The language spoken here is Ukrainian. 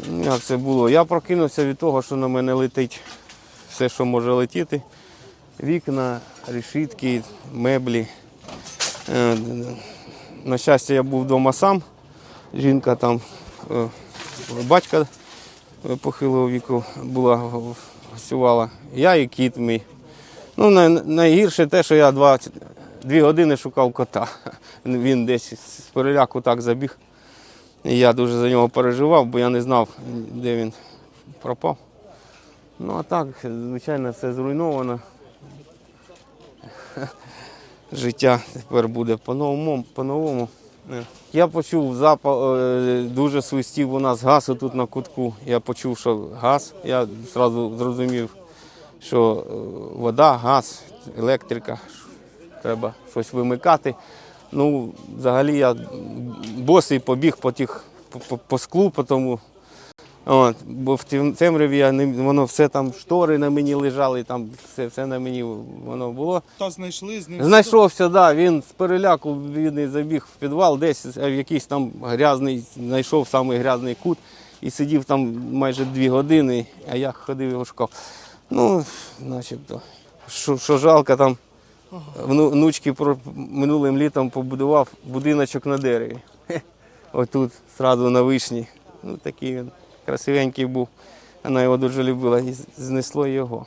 Ну, Як це було? Я прокинувся від того, що на мене летить все, що може летіти. Вікна, решітки, меблі. Е, На щастя, я був вдома сам. Жінка там, е, батька е, похилого віку була, гостювала. Я і кіт мій. Ну, найгірше те, що я два, дві години шукав кота. Він десь з переляку так забіг. Я дуже за нього переживав, бо я не знав, де він пропав. Ну а так, звичайно, все зруйновано. Життя тепер буде по-новому. по-новому. Е. Я почув запах, дуже свистів у нас газ тут на кутку. Я почув, що газ. Я одразу зрозумів, що е, вода, газ, електрика, треба щось вимикати. Ну, взагалі я босий побіг по, тих, по, по, склу, по тому. От, бо в темряві я не, воно все там штори на мені лежали, там все, все на мені воно було. Та знайшли з ним. Знайшовся, да, він з переляку бідний забіг в підвал, десь в якийсь там грязний, знайшов самий грязний кут і сидів там майже дві години, а я ходив його шукав. Ну, начебто, що, що жалко, там внучки минулим літом побудував будиночок на дереві. Отут, зразу на вишні. Ну, такий він красивенький був. Вона його дуже любила і знесло його.